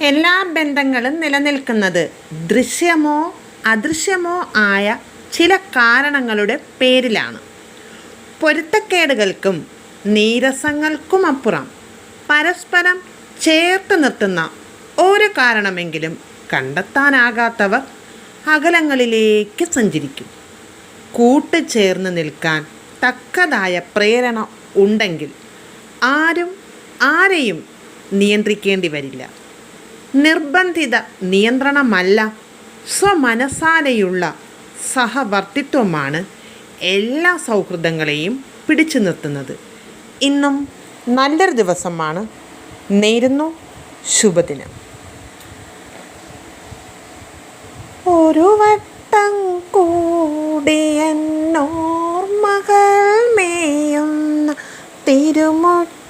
എല്ലാ ബന്ധങ്ങളും നിലനിൽക്കുന്നത് ദൃശ്യമോ അദൃശ്യമോ ആയ ചില കാരണങ്ങളുടെ പേരിലാണ്. പൊരുത്തക്കേടുകൾക്കും നീരസങ്ങൾക്കുമപ്പുറം പരസ്പരം ചേർത്ത് നിർത്തുന്ന ഒരു കാരണമെങ്കിലും കണ്ടെത്താനാകാത്തവർ അകലങ്ങളിലേക്ക് സഞ്ചരിക്കും. കൂട്ടുചേർന്ന് നിൽക്കാൻ തക്കതായ പ്രേരണ ഉണ്ടെങ്കിൽ ആരും ആരെയും നിയന്ത്രിക്കേണ്ടി വരില്ല. നിർബന്ധിത നിയന്ത്രണമല്ല സ്വമനസാലയുള്ള സഹവർത്തിത്വമാണ് എല്ലാ സൗഹൃദങ്ങളെയും പിടിച്ചു നിർത്തുന്നത്. ഇന്നും നല്ലൊരു ദിവസമാണ്. നേരുന്നു ശുഭദിനം. ഒരു വട്ടം കൂടി എന്നോർമകൾ മേയുന്ന തിരുമുറ്റ